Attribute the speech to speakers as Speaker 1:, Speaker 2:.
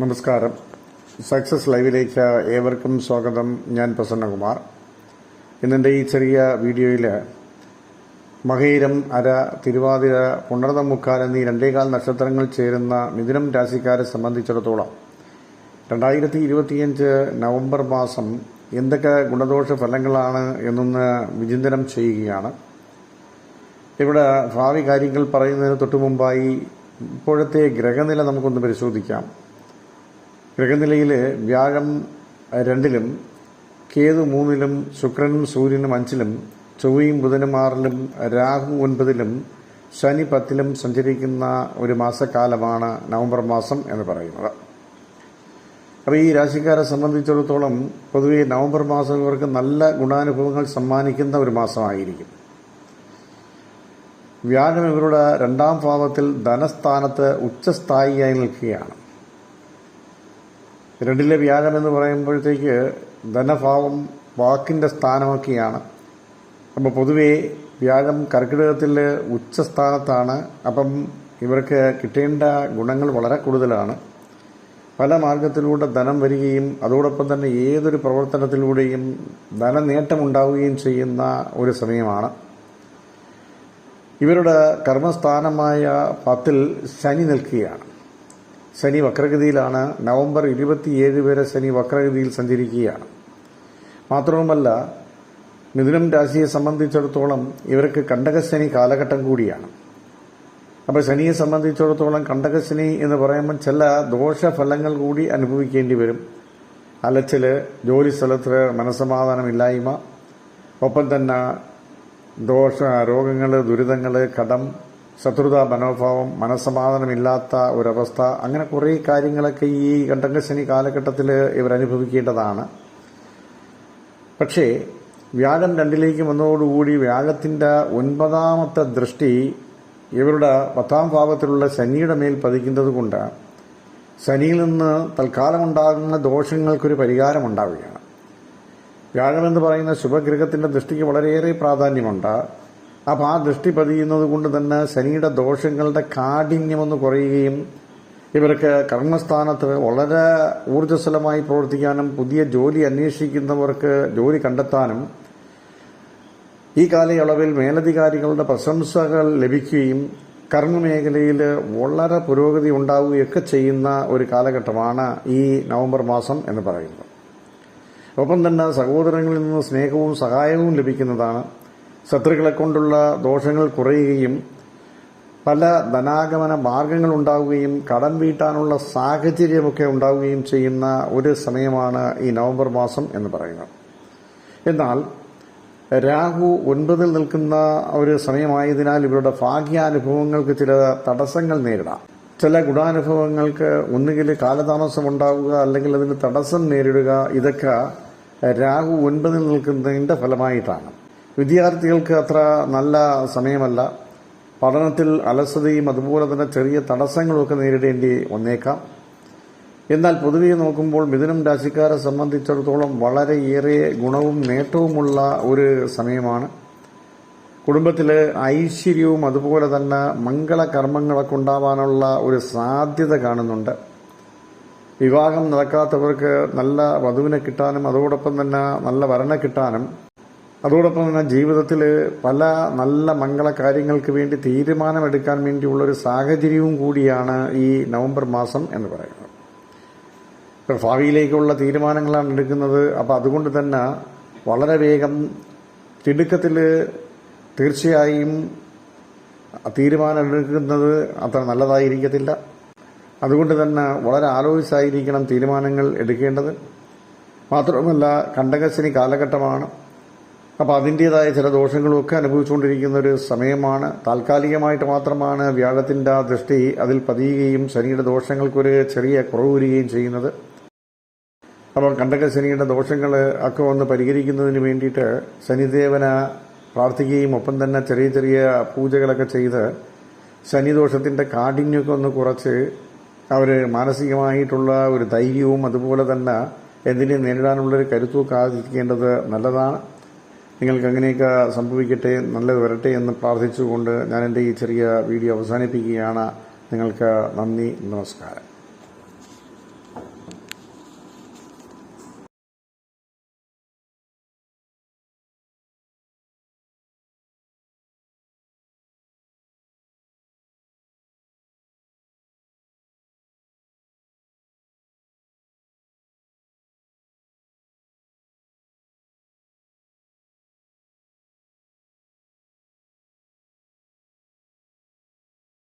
Speaker 1: നമസ്കാരം. സക്സസ് ലൈവിലേക്ക് ഏവർക്കും സ്വാഗതം. ഞാൻ പ്രസന്നകുമാർ. ഇന്നെന്റെ ഈ ചെറിയ വീഡിയോയിൽ മകയിരം അര തിരുവാതിര പുണർതമുക്കാൽ എന്നീ രണ്ടേകാൽ നക്ഷത്രങ്ങൾ ചേരുന്ന മിഥുനം രാശിക്കാരെ സംബന്ധിച്ചിടത്തോളം രണ്ടായിരത്തി ഇരുപത്തിയഞ്ച് നവംബർ മാസം എന്തൊക്കെ ഗുണദോഷ ഫലങ്ങളാണ് എന്നൊന്ന് വിചിന്തനം ചെയ്യുകയാണ്. ഇവിടെ ഭാവി കാര്യങ്ങൾ പറയുന്നതിന് തൊട്ടു മുമ്പായി ഇപ്പോഴത്തെ ഗ്രഹനില നമുക്കൊന്ന് പരിശോധിക്കാം. ഗ്രഹനിലയിൽ വ്യാഴം രണ്ടിലും കേതു മൂന്നിലും ശുക്രനും സൂര്യനും അഞ്ചിലും ചൊവ്വയും ബുധനും ആറിലും രാഹു ഒൻപതിലും ശനി പത്തിലും സഞ്ചരിക്കുന്ന ഒരു മാസക്കാലമാണ് നവംബർ മാസം എന്ന് പറയുന്നത്. അപ്പോൾ ഈ രാശിക്കാരെ സംബന്ധിച്ചിടത്തോളം പൊതുവെ നവംബർ മാസം ഇവർക്ക് നല്ല ഗുണാനുഭവങ്ങൾ സമ്മാനിക്കുന്ന ഒരു മാസമായിരിക്കും. വ്യാഴം ഇവരുടെ രണ്ടാം ഭാവത്തിൽ ധനസ്ഥാനത്ത് ഉച്ചസ്ഥായിയായി നിൽക്കുകയാണ്. രണ്ടിലെ വ്യാജം എന്ന് പറയുമ്പോഴത്തേക്ക് ധനഭാവം വാക്കിന്റെ സ്ഥാനമൊക്കെയാണ്. അപ്പോൾ പൊതുവേ വ്യാഴം കർക്കിടകത്തിൽ ഉച്ചസ്ഥാനത്താണ്. അപ്പം ഇവർക്ക് കിട്ടേണ്ട ഗുണങ്ങൾ വളരെ കൂടുതലാണ്. പല മാർഗത്തിലൂടെ ധനം വരികയും അതോടൊപ്പം തന്നെ ഏതൊരു പ്രവർത്തനത്തിലൂടെയും ധനനേട്ടമുണ്ടാവുകയും ചെയ്യുന്ന ഒരു സമയമാണ്. ഇവരുടെ കർമ്മസ്ഥാനമായ പത്തിൽ ശനി നിൽക്കുകയാണ്. ശനി വക്രഗതിയിലാണ്. നവംബർ ഇരുപത്തിയേഴ് വരെ ശനി വക്രഗതിയിൽ സഞ്ചരിക്കുകയാണ്. മാത്രവുമല്ല മിഥുനം രാശിയെ സംബന്ധിച്ചിടത്തോളം ഇവർക്ക് കണ്ടകശനി കാലഘട്ടം കൂടിയാണ്. അപ്പോൾ ശനിയെ സംബന്ധിച്ചിടത്തോളം കണ്ടകശനി എന്ന് പറയുമ്പോൾ ചില ദോഷഫലങ്ങൾ കൂടി അനുഭവിക്കേണ്ടി വരും. അലച്ചിൽ ജോലി സ്ഥലത്ത് മനസ്സമാധാനമില്ലായ്മ ഒപ്പം തന്നെ ദോഷ രോഗങ്ങൾ ദുരിതങ്ങൾ കടം ശത്രുതാ മനോഭാവം മനസ്സമാധാനമില്ലാത്ത ഒരവസ്ഥ അങ്ങനെ കുറേ കാര്യങ്ങളൊക്കെ ഈ കണ്ടങ്കശനി കാലഘട്ടത്തിൽ ഇവരനുഭവിക്കേണ്ടതാണ്. പക്ഷേ വ്യാഴം രണ്ടിലേക്ക് വന്നതോടുകൂടി വ്യാഴത്തിന്റെ ഒൻപതാമത്തെ ദൃഷ്ടി ഇവരുടെ പത്താം ഭാവത്തിലുള്ള ശനിയുടെ മേൽ പതിക്കുന്നത് കൊണ്ട് ശനിയിൽ നിന്ന് തൽക്കാലം ഉണ്ടാകുന്ന ദോഷങ്ങൾക്കൊരു പരിഹാരമുണ്ടാവുകയാണ് വ്യാഴമെന്ന് പറയുന്ന ശുഭഗ്രഹത്തിന്റെ ദൃഷ്ടിക്ക് വളരെയേറെ പ്രാധാന്യമുണ്ട്. അപ്പോൾ ആ ദൃഷ്ടി പതിയുന്നത് കൊണ്ട് തന്നെ ശനിയുടെ ദോഷങ്ങളുടെ കാഠിന്യമൊന്ന് കുറയുകയും ഇവർക്ക് കർമ്മസ്ഥാനത്ത് വളരെ ഊർജസ്വലമായി പ്രവർത്തിക്കാനും പുതിയ ജോലി അന്വേഷിക്കുന്നവർക്ക് ജോലി കണ്ടെത്താനും ഈ കാലയളവിൽ മേലധികാരികളുടെ പ്രശംസകൾ ലഭിക്കുകയും കർമ്മമേഖലയിൽ വളരെ പുരോഗതി ഉണ്ടാവുകയൊക്കെ ചെയ്യുന്ന ഒരു കാലഘട്ടമാണ് ഈ നവംബർ മാസം എന്ന് പറയുന്നത്. ഒപ്പം തന്നെ സഹോദരങ്ങളിൽ നിന്ന് സ്നേഹവും സഹായവും ലഭിക്കുന്നതാണ്. ശത്രുക്കളെ കൊണ്ടുള്ള ദോഷങ്ങൾ കുറയുകയും പല ധനാഗമന മാർഗങ്ങൾ ഉണ്ടാവുകയും കടം വീട്ടാനുള്ള സാഹചര്യമൊക്കെ ഉണ്ടാവുകയും ചെയ്യുന്ന ഒരു സമയമാണ് ഈ നവംബർ മാസം എന്ന് പറയുന്നത്. എന്നാൽ രാഹു ഒൻപതിൽ നിൽക്കുന്ന ഒരു സമയമായതിനാൽ ഇവരുടെ ഭാഗ്യാനുഭവങ്ങൾക്ക് ചില തടസ്സങ്ങൾ നേരിടാം. ചില ഗുണാനുഭവങ്ങൾക്ക് ഒന്നുകിൽ കാലതാമസം ഉണ്ടാവുക അല്ലെങ്കിൽ അതിന് തടസ്സം നേരിടുക ഇതൊക്കെ രാഹു ഒൻപതിൽ നിൽക്കുന്നതിന്റെ ഫലമായിട്ടാണ്. വിദ്യാർത്ഥികൾക്ക് അത്ര നല്ല സമയമല്ല. പഠനത്തിൽ അലസതയും അതുപോലെ തന്നെ ചെറിയ തടസ്സങ്ങളുമൊക്കെ നേരിടേണ്ടി വന്നേക്കാം. എന്നാൽ പൊതുവെ നോക്കുമ്പോൾ മിഥുനം രാശിക്കാരെ സംബന്ധിച്ചിടത്തോളം വളരെയേറെ ഗുണവും നേട്ടവുമുള്ള ഒരു സമയമാണ്. കുടുംബത്തിൽ ഐശ്വര്യവും അതുപോലെ തന്നെ മംഗളകർമ്മങ്ങളൊക്കെ ഉണ്ടാവാനുള്ള ഒരു സാധ്യത കാണുന്നുണ്ട്. വിവാഹം നടക്കാത്തവർക്ക് നല്ല വധുവിനെ കിട്ടാനും അതോടൊപ്പം തന്നെ നല്ല വരണ കിട്ടാനും അതോടൊപ്പം തന്നെ ജീവിതത്തിൽ പല നല്ല മംഗള കാര്യങ്ങൾക്ക് വേണ്ടി തീരുമാനമെടുക്കാൻ വേണ്ടിയുള്ള ഒരു സാഹചര്യവും കൂടിയാണ് ഈ നവംബർ മാസം എന്ന് പറയുന്നത്. ഇപ്പോൾ ഭാവിയിലേക്കുള്ള തീരുമാനങ്ങളാണ് എടുക്കുന്നത്. അപ്പോൾ അതുകൊണ്ട് തന്നെ വളരെ വേഗം തിടുക്കത്തിൽ തീർച്ചയായും തീരുമാനമെടുക്കുന്നത് അത്ര നല്ലതായിരിക്കത്തില്ല. അതുകൊണ്ട് തന്നെ വളരെ ആലോചിച്ചായിരിക്കണം തീരുമാനങ്ങൾ എടുക്കേണ്ടത്. മാത്രമല്ല കണ്ടകശനി കാലഘട്ടമാണ്. അപ്പോൾ അതിന്റേതായ ചില ദോഷങ്ങളുമൊക്കെ അനുഭവിച്ചുകൊണ്ടിരിക്കുന്ന ഒരു സമയമാണ്. താൽക്കാലികമായിട്ട് മാത്രമാണ് വ്യാഴത്തിന്റെ ആ ദൃഷ്ടി അതിൽ പതിയുകയും ശനിയുടെ ദോഷങ്ങൾക്കൊരു ചെറിയ കുറവ് വരികയും ചെയ്യുന്നത്. അപ്പോൾ കണ്ടക ശനിയുടെ ദോഷങ്ങൾ ഒക്കെ ഒന്ന് പരിഹരിക്കുന്നതിന് വേണ്ടിയിട്ട് ശനിദേവന പ്രാർത്ഥിക്കുകയും ഒപ്പം തന്നെ ചെറിയ ചെറിയ പൂജകളൊക്കെ ചെയ്ത് ശനിദോഷത്തിന്റെ കാഠിന്യമൊക്കെ ഒന്ന് കുറച്ച് അവർ മാനസികമായിട്ടുള്ള ഒരു ധൈര്യവും അതുപോലെ തന്നെ എന്തിനെ നേരിടാനുള്ളൊരു കരുത്തുമൊക്കെ ആർജിക്കേണ്ടത് നല്ലതാണ്. നിങ്ങൾക്ക് അങ്ങനെയൊക്കെ സംഭവിക്കട്ടെ നല്ലത് വരട്ടെ എന്ന് പ്രാർത്ഥിച്ചുകൊണ്ട് ഞാൻ എന്റെ ഈ ചെറിയ വീഡിയോ അവസാനിപ്പിക്കുകയാണ്. നിങ്ങൾക്ക് നന്ദി നമസ്കാരം.